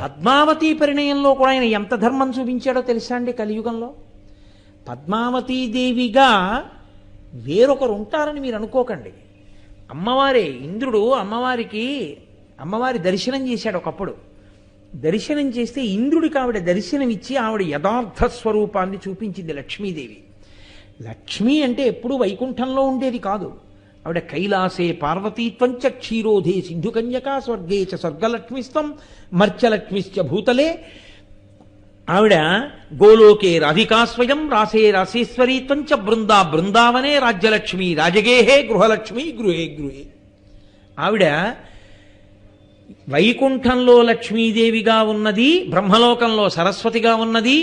పద్మావతి పరిణయంలో కూడా ఆయన ఎంత ధర్మం చూపించాడో తెలుసా అండి కలియుగంలో? పద్మావతీదేవిగా వేరొకరు ఉంటారని మీరు అనుకోకండి. అమ్మవారే ఇంద్రుడు అమ్మవారికి అమ్మవారి దర్శనం చేశాడు ఒకప్పుడు. దర్శనం చేస్తే ఇంద్రుడికి ఆవిడ దర్శనం ఇచ్చి ఆవిడ యథార్థ స్వరూపాన్ని చూపించింది లక్ష్మీదేవి. లక్ష్మి అంటే ఎప్పుడూ వైకుంఠంలో ఉండేది కాదు. ఆవిడ కైలాసే పార్వతీత్వంచ క్షీరోధే సింధుకన్యకా స్వర్గే చ స్వర్గలక్ష్మిస్తం మర్చలక్ష్మిశ్చ భూతలే ఆవిడ గోలోకే రాధికా స్వయం రాసే రాసేశ్వరీత్వంచ బృందా బృందావనే రాజ్యలక్ష్మి రాజగేహే గృహలక్ష్మి గృహే గృహే ఆవిడ వైకుంఠంలో లక్ష్మీదేవిగా ఉన్నది బ్రహ్మలోకంలో సరస్వతిగా ఉన్నది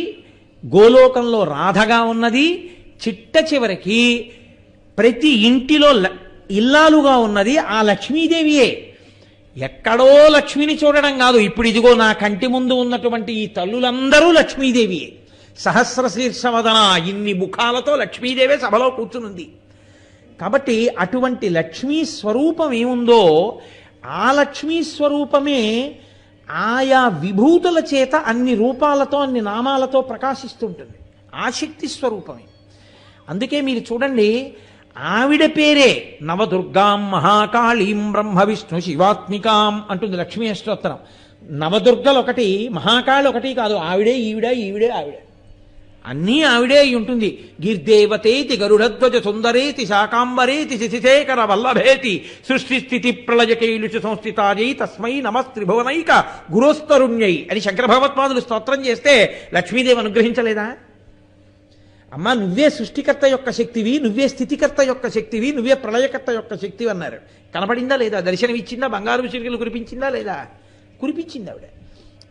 గోలోకంలో రాధగా ఉన్నది చిట్ట చివరికి ప్రతి ఇంటిలో ఇల్లాలుగా ఉన్నది ఆ లక్ష్మీదేవియే. ఎక్కడో లక్ష్మిని చూడడం కాదు. ఇప్పుడు ఇదిగో నా కంటి ముందు ఉన్నటువంటి ఈ తల్లులందరూ లక్ష్మీదేవియే. సహస్ర శీర్షవదన ఇన్ని ముఖాలతో లక్ష్మీదేవే సభలో కూర్చునుంది. కాబట్టి అటువంటి లక్ష్మీ స్వరూపం ఏముందో ఆ లక్ష్మీ స్వరూపమే ఆయా విభూతుల చేత అన్ని రూపాలతో అన్ని నామాలతో ప్రకాశిస్తుంటుంది. ఆ శక్తి స్వరూపమే. అందుకే మీరు చూడండి ఆవిడ పేరే నవదుర్గాం మహాకాళీం బ్రహ్మ విష్ణు శివాత్మికాం అంటుంది లక్ష్మీ అష్టోత్తరం. నవదుర్గలు ఒకటి మహాకాళి ఒకటి కాదు. ఆవిడే ఈవిడ ఈవిడే ఆవిడ. అన్నీ ఆవిడే అయి ఉంటుంది. గిర్దేవతేతి గరుడధ్వజ సుందరేతి శాకాంబరేతి శశిశేఖర వల్లభేతి సృష్టి స్థితి ప్రళజకైలుచు సంస్థితాజై తస్మై నమస్త్రిభువనైక గురోస్తరుణ్యై అని శంకర భగవత్పాదులు స్తోత్రం చేస్తే లక్ష్మీదేవి అనుగ్రహించలేదా? అమ్మ నువ్వే సృష్టికర్త యొక్క శక్తివి నువ్వే స్థితికర్త యొక్క శక్తివి నువ్వే ప్రళయకర్త యొక్క శక్తివి అన్నారు. కనపడిందా లేదా? దర్శనం ఇచ్చిందా? బంగారు చిరుకలు కురిపించిందా లేదా? కురిపించింది ఆవిడ.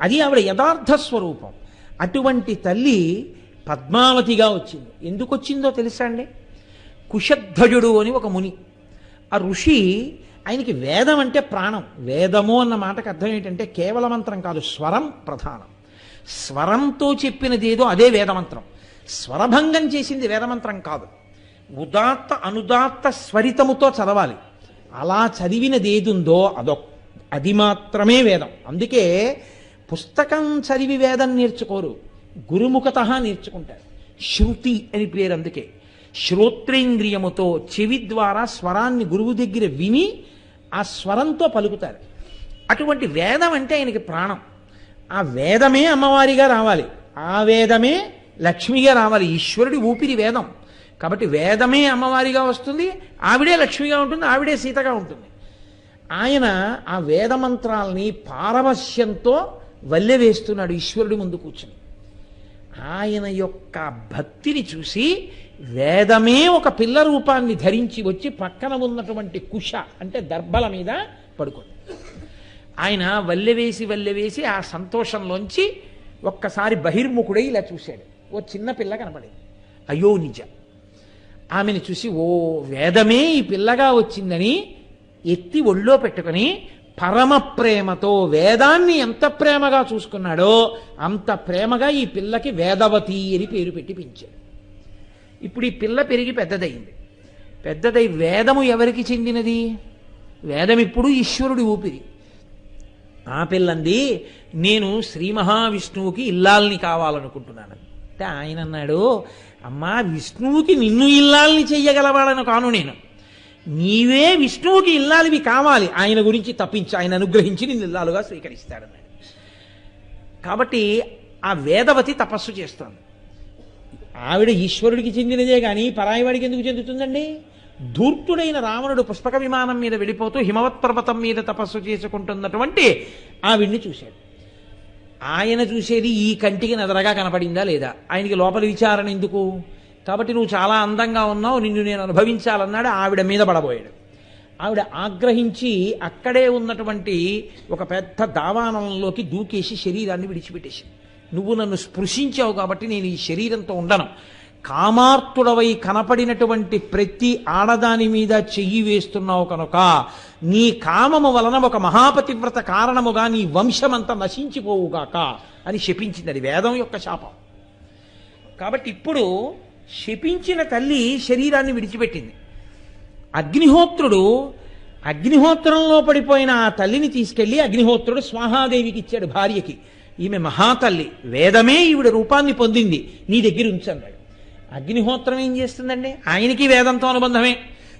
అది ఆవిడ యథార్థ స్వరూపం. అటువంటి తల్లి పద్మావతిగా వచ్చింది. ఎందుకు వచ్చిందో తెలుసా అండి? కుషధ్వజుడు అని ఒక ముని. ఆ ఋషి ఆయనకి వేదం అంటే ప్రాణం. వేదము అన్న మాటకు అర్థం ఏంటంటే కేవల మంత్రం కాదు స్వరం ప్రధానం. స్వరంతో చెప్పినది ఏదో అదే వేదమంత్రం. స్వరభంగం చేసింది వేదమంత్రం కాదు. ఉదాత్త అనుదాత్త స్వరితముతో చదవాలి. అలా చదివినది ఏదుందో అదొక అది మాత్రమే వేదం. అందుకే పుస్తకం చదివి వేదం నేర్చుకోరు. గురుముఖత నేర్చుకుంటారు. శృతి అని పేరు అందుకే. శ్రోత్రేంద్రియముతో చెవి ద్వారా స్వరాన్ని గురువు దగ్గర విని ఆ స్వరంతో పలుకుతారు. అటువంటి వేదం అంటే ఆయనకి ప్రాణం. ఆ వేదమే అమ్మవారిగా రావాలి. ఆ వేదమే లక్ష్మిగా రావాలి ఈశ్వరుడి ఊపిరి వేదం. కాబట్టి వేదమే అమ్మవారిగా వస్తుంది ఆవిడే లక్ష్మిగా ఉంటుంది ఆవిడే సీతగా ఉంటుంది. ఆయన ఆ వేదమంత్రాల్ని పారవశ్యంతో వల్లె వేస్తున్నాడు ఈశ్వరుడి ముందు కూర్చుని. ఆయన యొక్క భక్తిని చూసి వేదమే ఒక పిల్ల రూపాన్ని ధరించి వచ్చి పక్కన ఉన్నటువంటి కుష అంటే దర్భల మీద పడుకుంది. ఆయన వల్లెవేసి వల్లెవేసి ఆ సంతోషంలోంచి ఒక్కసారి బహిర్ముఖుడై ఇలా చూశాడు. ఓ చిన్న పిల్ల కనపడింది. అయ్యో నిజ. ఆమెను చూసి ఓ వేదమే ఈ పిల్లగా వచ్చిందని ఎత్తి ఒళ్ళో పెట్టుకొని పరమ ప్రేమతో వేదాన్ని ఎంత ప్రేమగా చూసుకున్నాడో అంత ప్రేమగా ఈ పిల్లకి వేదవతి అని పేరు పెట్టి పెంచాడు. ఇప్పుడు ఈ పిల్ల పెరిగి పెద్దదైంది. పెద్దదై వేదము ఎవరికి చెందినది? వేదం ఇప్పుడు ఈశ్వరుడి ఊపిరి. ఆ పిల్లంది నేను శ్రీ మహావిష్ణువుకి ఇల్లాల్ని కావాలనుకుంటున్నాను అంటే ఆయన అన్నాడు అమ్మా విష్ణువుకి నిన్ను ఇల్లాల్ని చెయ్యగలవాడను కాను నేను. నీవే విష్ణువుకి ఇల్లాలివి కావాలి. ఆయన గురించి తప్పించి ఆయన అనుగ్రహించి నిన్ను ఇల్లాలుగా స్వీకరిస్తాడన్నాడు కాబట్టి ఆ వేదవతి తపస్సు చేస్తోంది. ఆవిడ ఈశ్వరుడికి చెందినదే కానీ పరాయివాడికి ఎందుకు చెందుతుందండి? ధూర్తుడైన రావణుడు పుష్పక విమానం మీద వెళ్ళిపోతూ హిమవత్ పర్వతం మీద తపస్సు చేసుకుంటున్నటువంటి ఆవిడ్ని చూశాడు. ఆయన చూసేది ఈ కంటికి నదరగా కనపడిందా లేదా? ఆయనకి లోపల విచారణ ఎందుకు? కాబట్టి నువ్వు చాలా అందంగా ఉన్నావు నిన్ను నేను అనుభవించాలన్నాడు ఆవిడ మీద పడబోయాడు. ఆవిడ ఆగ్రహించి అక్కడే ఉన్నటువంటి ఒక పెద్ద దావానంలోకి దూకేసి శరీరాన్ని విడిచిపెట్టేసి నువ్వు నన్ను స్పృశించావు కాబట్టి నేను ఈ శరీరంతో ఉండను. కామార్తుడవై కనపడినటువంటి ప్రతి ఆడదాని మీద చెయ్యి వేస్తున్నావు కనుక నీ కామము వలన ఒక మహాపతివ్రత కారణముగా నీ వంశమంతా నశించిపోవుగాక అని శపించింది అది వేదం యొక్క శాపం. కాబట్టి ఇప్పుడు శపించిన తల్లి శరీరాన్ని విడిచిపెట్టింది. అగ్నిహోత్రుడు అగ్నిహోత్రంలో పడిపోయిన ఆ తల్లిని తీసుకెళ్ళి అగ్నిహోత్రుడు స్వాహాదేవికి ఇచ్చాడు భార్యకి. ఈమె మహాతల్లి వేదమే ఈవిడ రూపాన్ని పొందింది. నీ దగ్గర ఉంచండి. అగ్నిహోత్రం ఏం చేస్తుందండి? ఆయనకి వేదంతో అనుబంధమే.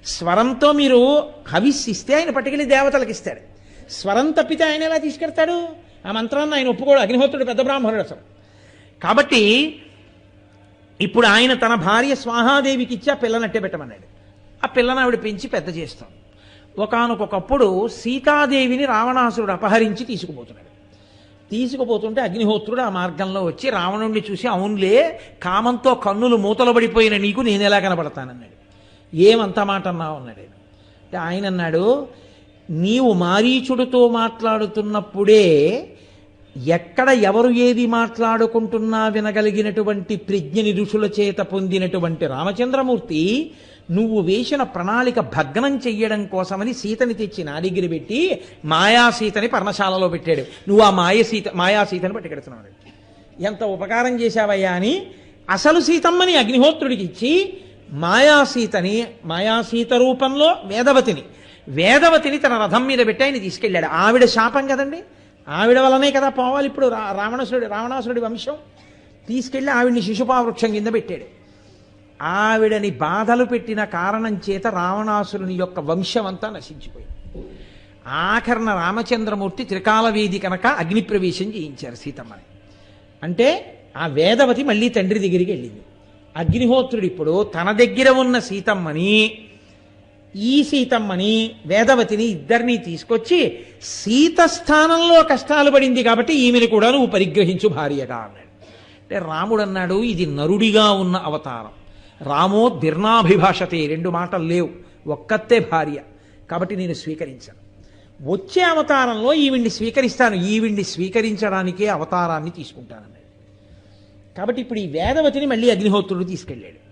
స్వరంతో మీరు హవిస్సిస్తే ఆయన పట్టుకెళ్ళి దేవతలకు ఇస్తాడు. స్వరం తప్పితే ఆయన ఎలా తీసుకెడతాడు ఆ మంత్రాన్ని ఆయన ఒప్పుకోడు. అగ్నిహోత్రుడు పెద్ద బ్రాహ్మణుడు అసలు. కాబట్టి ఇప్పుడు ఆయన తన భార్య స్వాహాదేవికి ఇచ్చి ఆ పిల్లనట్టే పెట్టమన్నాడు. ఆ పిల్లని ఆవిడ పెంచి పెద్ద చేస్తాం. ఒకానొకప్పుడు సీతాదేవిని రావణాసురుడు అపహరించి తీసుకుపోతున్నాడు. తీసుకుపోతుంటే అగ్నిహోత్రుడు ఆ మార్గంలో వచ్చి రావణుణ్ణి చూసి అవునులే కామంతో కన్నులు మూతలు పడిపోయిన నీకు నేను ఎలా కనబడతానన్నాడు ఏమంత మాట అన్నావు అన్నాడు ఆయన. అంటే ఆయన అన్నాడు నీవు మారీచుడితో మాట్లాడుతున్నప్పుడే ఎక్కడ ఎవరు ఏది మాట్లాడుకుంటున్నా వినగలిగినటువంటి ప్రజ్ఞని ఋషుల చేత పొందినటువంటి రామచంద్రమూర్తి నువ్వు వేసిన ప్రణాళిక భగ్నం చెయ్యడం కోసమని సీతని తెచ్చి నా దగ్గర పెట్టి మాయాసీతని పర్ణశాలలో పెట్టాడు. నువ్వు ఆ మాయ సీత మాయా సీతని పట్టుకెడుతున్నావు. ఎంత ఉపకారం చేశావయ్యా అని అసలు సీతమ్మని అగ్నిహోత్రుడికి ఇచ్చి మాయాసీతని మాయాసీత రూపంలో వేదవతిని వేదవతిని తన రథం మీద పెట్టి ఆయన తీసుకెళ్ళాడు. ఆవిడ శాపం కదండి? ఆవిడ వల్లనే కదా పోవాలి ఇప్పుడు రా రావణాసురుడి రావణాసురుడి వంశం. తీసుకెళ్ళి ఆవిడ్ని శిశుపావృక్షం కింద పెట్టాడు. ఆవిడని బాధలు పెట్టిన కారణం చేత రావణాసురుని యొక్క వంశం అంతా నశించిపోయింది. ఆఖరణ రామచంద్రమూర్తి త్రికాల వేది కనుక అగ్నిప్రవేశం చేయించారు సీతమ్మని. అంటే ఆ వేదవతి మళ్ళీ తండ్రి దగ్గరికి వెళ్ళింది. అగ్నిహోత్రుడు ఇప్పుడు తన దగ్గర ఉన్న సీతమ్మని ఈ సీతమ్మని వేదవతిని ఇద్దరిని తీసుకొచ్చి సీత స్థానంలో కష్టాలు పడింది కాబట్టి ఈమెను కూడా నువ్వు పరిగ్రహించు భార్యగా అన్నాడు. అంటే రాముడు అన్నాడు ఇది నరుడిగా ఉన్న అవతారం. రామో దీర్ణాభిభాషతే రెండు మాటలు లేవు. ఒక్కతే భార్య. కాబట్టి నేను స్వీకరించాను. వచ్చే అవతారంలో ఈవిడ్ని స్వీకరిస్తాను. ఈవిడ్ని స్వీకరించడానికే అవతారాన్ని తీసుకుంటానన్నాడు కాబట్టి ఇప్పుడు ఈ వేదవతిని మళ్ళీ అగ్నిహోత్రుడు తీసుకెళ్ళాడు.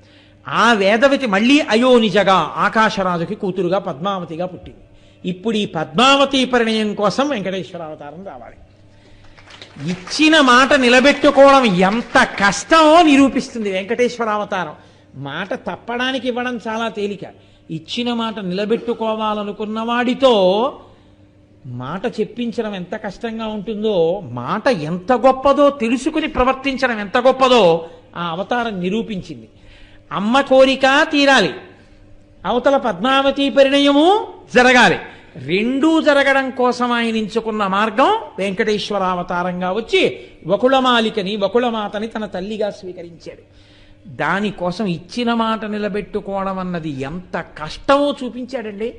ఆ వేదవతి మళ్ళీ అయోనిజగా ఆకాశరాజుకి కూతురుగా పద్మావతిగా పుట్టింది. ఇప్పుడు ఈ పద్మావతి పరిణయం కోసం వెంకటేశ్వర అవతారం రావాలి. ఇచ్చిన మాట నిలబెట్టుకోవడం ఎంత కష్టమో నిరూపిస్తుంది వెంకటేశ్వర అవతారం. మాట తప్పడానికి ఇవ్వడం చాలా తేలిక. ఇచ్చిన మాట నిలబెట్టుకోవాలనుకున్న వాడితో మాట చెప్పించడం ఎంత కష్టంగా ఉంటుందో మాట ఎంత గొప్పదో తెలుసుకుని ప్రవర్తించడం ఎంత గొప్పదో ఆ అవతారం నిరూపించింది. అమ్మ కోరిక తీరాలి. అవతల పద్మావతి పరిణయము జరగాలి. రెండూ జరగడం కోసం ఆయన ఎంచుకున్న మార్గం వెంకటేశ్వర అవతారంగా వచ్చి వకుళమాలికని వకుళమాతని తన తల్లిగా స్వీకరించాడు. దానికోసం ఇచ్చిన మాట నిలబెట్టుకోవడం అన్నది ఎంత కష్టమో చూపించాడండి.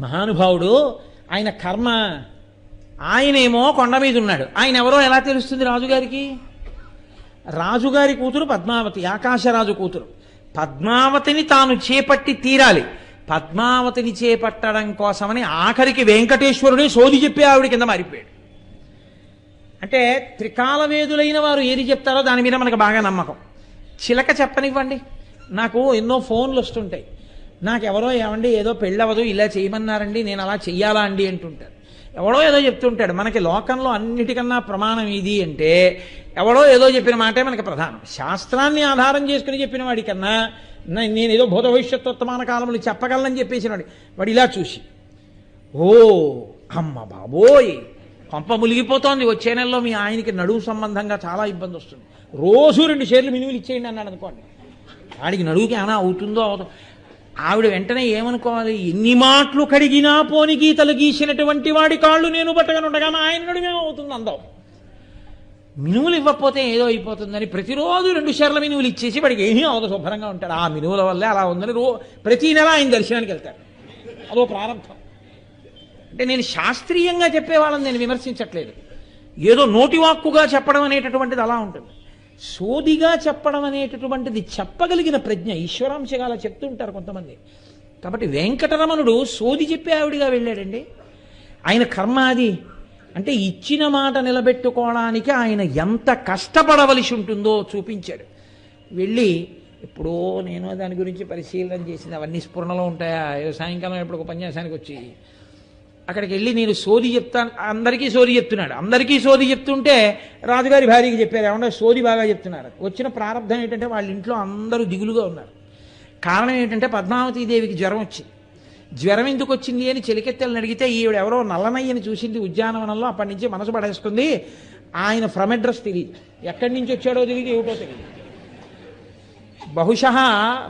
మహానుభావుడు ఆయన కర్మ ఆయనేమో కొండ మీద ఉన్నాడు. ఆయన ఎవరో ఎలా తెలుస్తుంది రాజుగారికి? రాజుగారి కూతురు పద్మావతి ఆకాశరాజు కూతురు. పద్మావతిని తాను చేపట్టి తీరాలి. పద్మావతిని చేపట్టడం కోసమని ఆఖరికి వెంకటేశ్వరుడే సోది చెప్పి ఆవిడ కింద మారిపోయాడు. అంటే త్రికాల వేదులైన వారు ఏది చెప్తారో దాని మీద మనకు బాగా నమ్మకం. చిలక చెప్పనివ్వండి. నాకు ఎన్నో ఫోన్లు వస్తుంటాయి. నాకెవరో ఏమండి ఏదో పెళ్ళవదు ఇలా చేయమన్నారండి నేను అలా చెయ్యాలా అండి అంటుంటారు. ఎవడో ఏదో చెప్తుంటాడు మనకి లోకంలో అన్నిటికన్నా ప్రమాణం ఇది అంటే ఎవడో ఏదో చెప్పిన మాటే మనకి ప్రధానం. శాస్త్రాన్ని ఆధారం చేసుకుని చెప్పిన వాడికన్నా నేను ఏదో భూత భవిష్యత్తోత్తమాన కాలంలో చెప్పగలనని చెప్పేసిన వాడి వాడు ఇలా చూసి ఓ అమ్మ బాబోయ్ కొంప మునిగిపోతోంది వచ్చే నెలలో మీ ఆయనకి నడువు సంబంధంగా చాలా ఇబ్బంది వస్తుంది. రోజు రెండు షేర్లు మినువులు ఇచ్చేయండి అన్నాడు అనుకోండి. వాడికి నడువుకి ఏమైనా అవుతుందో అవుతుందో ఆవిడ వెంటనే ఏమనుకోవాలి? ఎన్ని మాటలు కడిగినా పోని గీతలు గీసినటువంటి వాడి కాళ్ళు నేను పట్టగనుండగా మా ఆయన నడుమే అవుతుంది అందం. మినువులు ఇవ్వకపోతే ఏదో అయిపోతుందని ప్రతిరోజు రెండు షేర్ల మినువులు ఇచ్చేసి వాడికి ఏమీ అవదు శుభ్రంగా ఉంటాడు. ఆ మినువుల వల్లే అలా ఉందని రో ప్రతి నెల ఆయన దర్శనానికి వెళ్తాడు. అదో ప్రారంభం. అంటే నేను శాస్త్రీయంగా చెప్పే వాళ్ళని నేను విమర్శించట్లేదు. ఏదో నోటివాక్కుగా చెప్పడం అనేటటువంటిది అలా ఉంటుంది. సోదిగా చెప్పడం అనేటటువంటిది చెప్పగలిగిన ప్రజ్ఞ ఈశ్వరాంశగా చెప్తుంటారు కొంతమంది. కాబట్టి వెంకటరమణుడు సోది చెప్పే ఆవిడిగా వెళ్ళాడండి. ఆయన కర్మ అది అంటే ఇచ్చిన మాట నిలబెట్టుకోవడానికి ఆయన ఎంత కష్టపడవలసి ఉంటుందో చూపించాడు. వెళ్ళి ఎప్పుడో నేను దాని గురించి పరిశీలన చేసింది అవన్నీ స్ఫురణలో ఉంటాయా? సాయంకాలం ఎప్పుడు ఒక ఉపన్యాసానికి వచ్చి అక్కడికి వెళ్ళి నేను సోది చెప్తాను. అందరికీ సోది చెప్తున్నాడు. అందరికీ సోది చెప్తుంటే రాజుగారి భార్యకి చెప్పారు ఏమన్నా సోది బాగా చెప్తున్నారు. వచ్చిన ప్రారంభం ఏంటంటే వాళ్ళ ఇంట్లో అందరూ దిగులుగా ఉన్నారు. కారణం ఏంటంటే పద్మావతీదేవికి జ్వరం వచ్చింది. జ్వరం ఎందుకు వచ్చింది అని చెలికెత్తెలను అడిగితే ఈవిడ ఎవరో నల్లనయ్యని చూసింది ఉద్యానవనంలో. అప్పటి నుంచి మనసు పడేసుకుంది. ఆయన ఫ్రమ్ అడ్రస్ తెలియదు. ఎక్కడి నుంచి వచ్చాడో తెలియదు ఏమిటో తెలియదు. బహుశా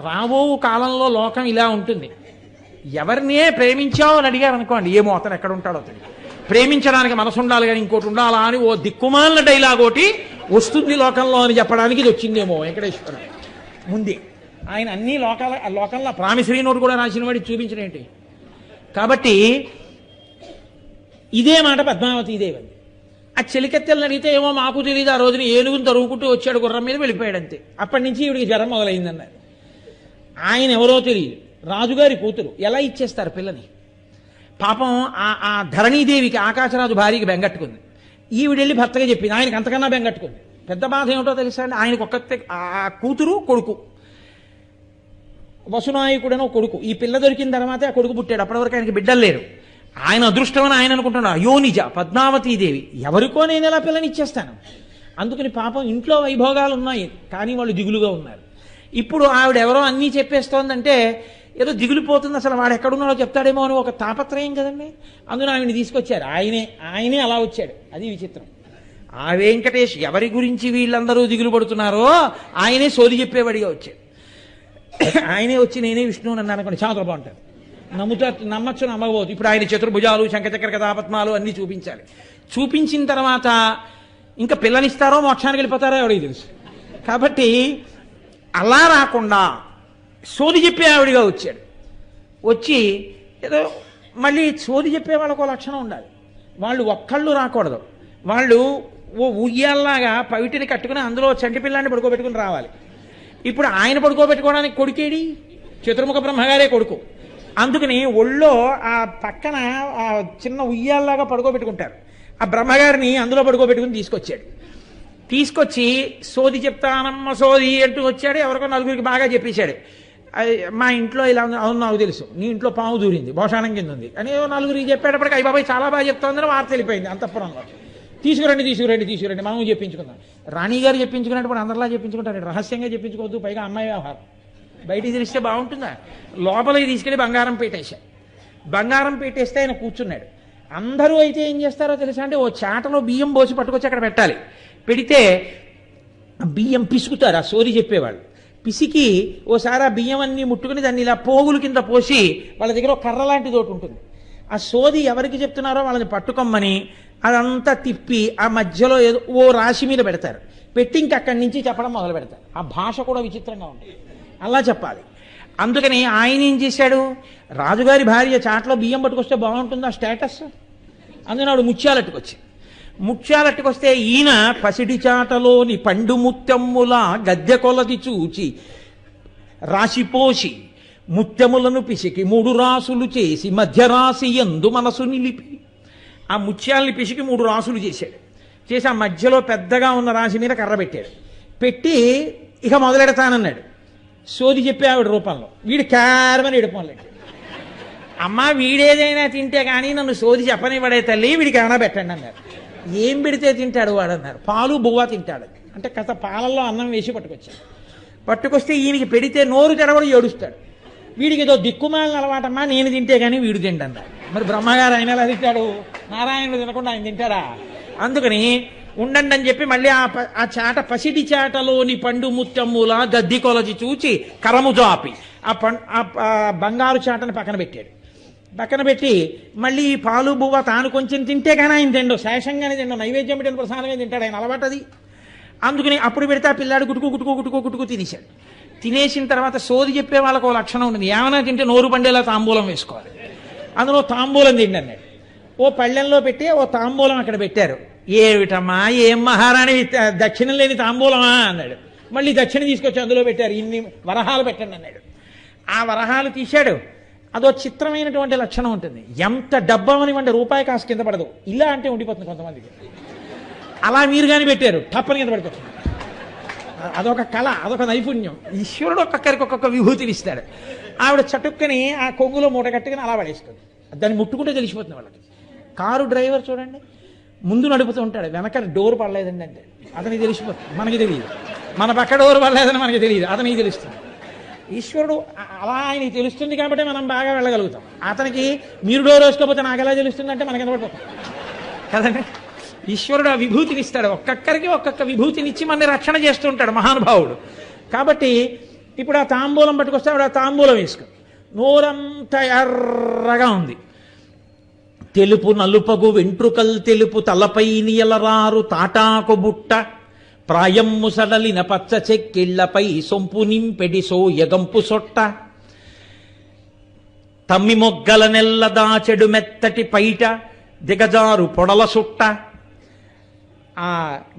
రాబో కాలంలో లోకం ఇలా ఉంటుంది. ఎవరినే ప్రేమించావు అని అడిగారు అనుకోండి ఏమో అతను ఎక్కడ ఉంటాడో తెలియదు. ప్రేమించడానికి మనసు ఉండాలి కానీ ఇంకోటి ఉండాలా అని ఓ దిక్కుమాలిన డైలాగ్ ఒకటి వస్తుంది లోకంలో అని చెప్పడానికి ఇది వచ్చిందేమో వెంకటేశ్వర. ముందే. ఆయన అన్ని లోకాల లోకంలో ప్రామిసరీ నోటు కూడా రాసిన వాడి చూపించిన ఏంటి? కాబట్టి ఇదే మాట పద్మావతి దేవి ఆ చెలికెత్తెలను అడిగితే ఏమో మాకు తెలియదు ఆ రోజున ఏనుగుని తరుగుకుంటూ వచ్చాడు గుర్రం మీద వెళ్ళిపోయాడు అంతే. అప్పటి నుంచి ఈవిడికి జ్వరం మొదలైందన్నారు. ఆయన ఎవరో తెలియదు. రాజుగారి కూతురు ఎలా ఇచ్చేస్తారు పిల్లని? పాపం ఆ ఆ ధరణీదేవికి ఆకాశరాజు భార్యకి బెంగట్టుకుంది. ఈవిడెళ్ళి భర్తగా చెప్పింది ఆయనకి అంతకన్నా బెంగట్టుకుంది. పెద్ద బాధ ఏమిటో తెలుసా అండి? ఆయనకు ఒక్క ఆ కూతురు కొడుకు. వసునాయకుడనో కొడుకు. ఈ పిల్ల దొరికిన తర్వాతే ఆ కొడుకు పుట్టాడు. అప్పటి వరకు ఆయనకి బిడ్డలు లేరు. ఆయన అదృష్టం అని ఆయన అనుకుంటున్నాడు. అయ్యో నిజ పద్మావతీదేవి ఎవరికో నేను ఎలా పిల్లని ఇచ్చేస్తాను? అందుకని పాపం ఇంట్లో వైభోగాలు ఉన్నాయి కానీ వాళ్ళు దిగులుగా ఉన్నారు. ఇప్పుడు ఆవిడ ఎవరో అన్నీ చెప్పేస్తోందంటే ఏదో దిగులిపోతుంది అసలు వాడు ఎక్కడున్నాడో చెప్తాడేమో అని ఒక తాపత్రయం కదండి. అందున ఆయన తీసుకొచ్చారు. ఆయనే ఆయనే అలా వచ్చాడు. అది విచిత్రం. ఆ వెంకటేష్ ఎవరి గురించి వీళ్ళందరూ దిగులు పడుతున్నారో ఆయనే సోది చెప్పేవాడిగా వచ్చాడు. ఆయనే వచ్చి నేనే విష్ణువు నన్ను అనుకోండి చాలా బాగుంటుంది నమ్ముతా నమ్మచ్చు నమ్మకపోవచ్చు. ఇప్పుడు ఆయన చతుర్భుజాలు శంఖచక్ర కథాపద్మాలు అన్నీ చూపించాలి. చూపించిన తర్వాత ఇంకా పిల్లనిస్తారో మోక్షానికి వెళ్ళిపోతారో ఎవడికి తెలుసు. కాబట్టి అలా రాకుండా సోది చెప్పే ఆవిడిగా వచ్చాడు. వచ్చి ఏదో మళ్ళీ సోది చెప్పే వాళ్ళకు లక్షణం ఉండాలి. వాళ్ళు ఒక్కళ్ళు రాకూడదు. వాళ్ళు ఓ ఉయ్యాల్లాగా పవిటిని కట్టుకుని అందులో చంటి పిల్లాన్ని పడుకోబెట్టుకుని రావాలి. ఇప్పుడు ఆయన పడుకోబెట్టుకోవడానికి కొడుకేడి చతుర్ముఖ బ్రహ్మగారే కొడుకు. అందుకని ఒళ్ళో ఆ పక్కన ఆ చిన్న ఉయ్యాల్లాగా పడుకోబెట్టుకుంటారు. ఆ బ్రహ్మగారిని అందులో పడుకోబెట్టుకుని తీసుకొచ్చాడు. తీసుకొచ్చి సోది చెప్తానమ్మ సోది అంటూ వచ్చాడు. ఎవరికో నలుగురికి బాగా చెప్పేశాడు. మా ఇంట్లో ఇలా ఉంది. అవును నాకు తెలుసు. నీ ఇంట్లో పాము దూరింది. భోషాణం కింద ఉంది. అని ఏదో నలుగురికి చెప్పేటప్పటికి అయ్యి బాబాయ్ చాలా బాగా చెప్తోందని వార్త వెళ్ళిపోయింది అంతఃపురంలో. తీసుకురండి తీసుకురండి తీసుకురండి. మనం చెప్పించుకుందాం. రాణి గారు చెప్పించుకునేటప్పుడు అందరిలా చెప్పించుకుంటారు. రహస్యంగా చెప్పించుకోవద్దు పైగా అమ్మాయి వ్యవహారం. బయటికి తెలిస్తే బాగుంటుందా? లోపలికి తీసుకెళ్ళి బంగారం పెట్టేశా. బంగారం పెట్టేస్తే ఆయన కూర్చున్నాడు. అందరూ అయితే ఏం చేస్తారో తెలుసా అంటే ఓ చాటలో బియ్యం పోసి పట్టుకొచ్చి అక్కడ పెట్టాలి. పెడితే బియ్యం పిసుకుతారు ఆ సోరి చెప్పేవాళ్ళు. పిసికి ఓసారి ఆ బియ్యం అన్ని ముట్టుకుని దాన్ని ఇలా పోగుల కింద పోసి వాళ్ళ దగ్గర ఒక కర్ర లాంటిది ఒకటి ఉంటుంది. ఆ సోది ఎవరికి చెప్తున్నారో వాళ్ళని పట్టుకోమ్మని అదంతా తిప్పి ఆ మధ్యలో ఏదో ఓ రాశి మీద పెడతారు. పెట్టి ఇంక అక్కడి నుంచి చెప్పడం మొదలు పెడతారు. ఆ భాష కూడా విచిత్రంగా ఉంటుంది. అలా చెప్పాలి. అందుకని ఆయన ఏం చేశాడు? రాజుగారి భార్య చాట్లో బియ్యం పట్టుకొస్తే బాగుంటుంది ఆ స్టేటస్? అందుకని ఆవిడ ముత్యాలట్టుకొస్తే ఈయన పసిడి చాటలోని పండు ముత్యమ్ముల గద్దె కొలది చూచి రాశిపోసి ముత్యములను పిసికి మూడు రాసులు చేసి మధ్యరాశి ఎందు మనసు నిలిపి. ఆ ముత్యాలని పిసికి మూడు రాసులు చేశాడు. చేసి ఆ మధ్యలో పెద్దగా ఉన్న రాశి మీద కర్ర పెట్టాడు. పెట్టి ఇక మొదలెడతానన్నాడు. సోది చెప్పి ఆవిడ రూపంలో. వీడు కారమని ఎడుపోలేదు అమ్మ వీడేదైనా తింటే కానీ నన్ను సోది చెప్పనివ్వడే తల్లి వీడికి ఏమైనా పెట్టండి అన్నారు ఏం పెడితే తింటాడు వాడు అన్నారు పాలు బువ్వ తింటాడు. అంటే కథ పాలల్లో అన్నం వేసి పట్టుకొచ్చాడు. పట్టుకొస్తే ఈయనకి పెడితే నోరు తెరవడు ఏడుస్తాడు. వీడికి ఏదో దిక్కుమాలని అలవాటమ్మా నేను తింటే కానీ వీడు తిండన్నారు. మరి బ్రహ్మగారు ఆయన ఎలా తింటాడు? నారాయణుడు తినకుండా ఆయన తింటాడా? అందుకని ఉండండి అని చెప్పి మళ్ళీ ఆ ఆ చాట పసిడి చాటలోని పండు ముత్తమ్ముల గద్ది కొలచి చూచి కరము జాపి ఆ పం ఆ ఆ బంగారు చాటని పక్కన పెట్టాడు. పక్కన పెట్టి మళ్ళీ ఈ పాలు బువ్వ తాను కొంచెం తింటే కానీ ఆయన తిండు. శేషంగానే తిండు. నైవేద్యం పెట్టిన ప్రసాదమే తింటాడు ఆయన. అలవాటు అది. అందుకని అప్పుడు పెడితే ఆ పిల్లాడు గుటుకు గుటుకు గుటుకు గుటుకు తినేశాడు. తినేసిన తర్వాత సోది చెప్పే వాళ్ళకు ఒక లక్షణం ఉంటుంది. ఏమైనా తింటే నోరు పండేలా తాంబూలం వేసుకోవాలి. అందులో తాంబూలం తిండి అన్నాడు. ఓ పళ్ళెంలో పెట్టి ఓ తాంబూలం అక్కడ పెట్టారు. ఏమిటమ్మా ఏం మహారాణి దక్షిణం లేని తాంబూలమా అన్నాడు. మళ్ళీ దక్షిణ తీసుకొచ్చి అందులో పెట్టారు. ఇన్ని వరహాలు పెట్టండి అన్నాడు. ఆ వరహాలు తీశాడు. అదో చిత్రమైనటువంటి లక్షణం ఉంటుంది. ఎంత డబ్బమనివ్వండి రూపాయి కాసు కింద పడదు. ఇలా అంటే ఉండిపోతుంది కొంతమందికి. అలా మీరు కానీ పెట్టారు టప్పని కింద పడిపోతుంది. అదొక కళ అదొక నైపుణ్యం. ఈశ్వరుడు ఒక్కొక్కరికి ఒక్కొక్క విభూతిని ఇస్తాడు. ఆవిడ చటుక్కని ఆ కొంగులో మూట కట్టుకుని అలా పడేస్తుంది. దాన్ని ముట్టుకుంటే తెలిసిపోతుంది వాళ్ళకి. కారు డ్రైవర్ చూడండి ముందు నడుపుతూ ఉంటాడు. వెనక డోర్ పడలేదండి అంటే. అతనికి తెలిసిపోతుంది. మనకి తెలియదు. మన పక్క డోర్ పడలేదని మనకి తెలియదు. అతనికి తెలుస్తుంది. ఈశ్వరుడు అలా ఆయనకి తెలుస్తుంది కాబట్టి మనం బాగా వెళ్ళగలుగుతాం. అతనికి మీరు డోర్ వేసుకోకపోతే నాకు ఎలా తెలుస్తుంది అంటే మనకి ఎంత కదండి? ఈశ్వరుడు ఆ విభూతిని ఇస్తాడు. ఒక్కొక్కరికి ఒక్కొక్క విభూతినిచ్చి మన రక్షణ చేస్తుంటాడు మహానుభావుడు. కాబట్టి ఇప్పుడు ఆ తాంబూలం పట్టుకొస్తే ఆవిడ ఆ తాంబూలం వేసుకో. నోరంతా ఎర్రగా ఉంది. తెలుపు నలుపగు వెంట్రుకల్ తెలుపు తలపై నియలరారు తాటాకు బుట్ట. ప్రాయం ముసడలిన పచ్చ చెక్కిళ్ళపై సొంపు నింపెడి సోయగంపు సొట్ట తమ్మి మొగ్గల నెల్ల దాచెడు మెత్తటి పైట దిగజారు పొడల సుట్ట ఆ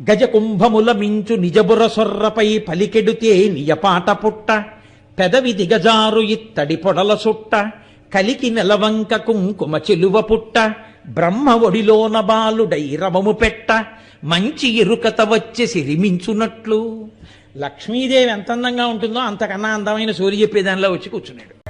గజ కుంభముల మించు నిజబుర సొర్రపై పలికెడుతే నియపాట పుట్ట పెదవి దిగజారు ఇత్తడి పొడల సుట్ట కలికి నెలవంక కుంకుమ చెలువ పుట్ట బ్రహ్మ ఒడిలోన బాలుడై డైరవము పెట్ట మంచి ఎరుకత వచ్చి సిరిమించునట్లు. లక్ష్మీదేవి ఎంత అందంగా ఉంటుందో అంతకన్నా అందమైన సూర్య చెప్పేదానిలో వచ్చి కూర్చున్నాడు.